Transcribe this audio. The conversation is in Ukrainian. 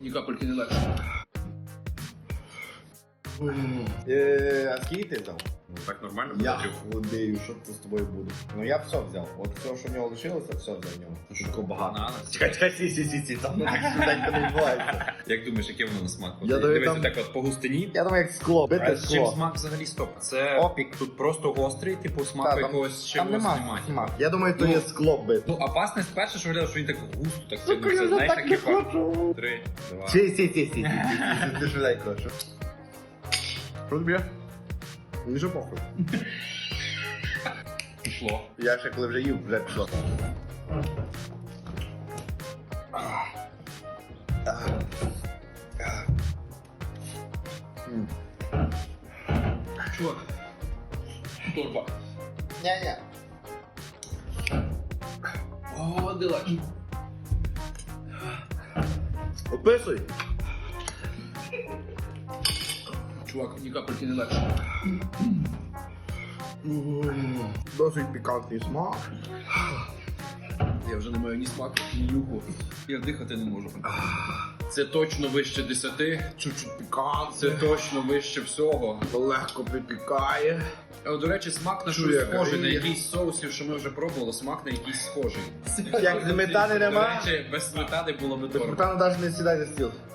Ні капельки не легше. Е, а скільки ти взяв? Ну так нормально Я Андрюх? худею, що це з тобою буде? Ну я все взяв. От все, що в нього лишилося, все взяв в нього. Шутко багато. Чекай, чекай, сі, сі, сі, сі, там ну так швиденько не відбувається. Як думаєш, яке воно на смак? От, Я думаю, Дивись там- так от по густині. Я думаю, як скло, бите А Чим скло. смак взагалі стоп? Це Опік. тут просто гострий, типу смаку Та, там- якогось Там чогось нема немає. смак. Я думаю, то Ну, є скло бите. Ну, опасність перше, що виглядає, що він так густо, так сильно. Я знаєш, так так. Три, два. Сі, сі, сі, сі, сі, сі, ти швиденько, що? Що тобі? Мені похуй. Пішло. Я ще коли вже їв, вже пішло. Чувак. Турбо. Ня-ня. О, дилач. Описуй. Чувак, ні капельки не легше. Досить пікантний смак. Я вже не маю ні смаку, ні нюху. Я дихати не можу. Це точно вище 10. Чуть-чуть пікантний. Це точно вище всього. легко припікає. А, До речі, смак на щось схожий, на якийсь соусів, що ми вже пробували, смак на якийсь схожий. Як сметани До нема, речі, без сметани було би дорого. сметани навіть не сідай за стіл.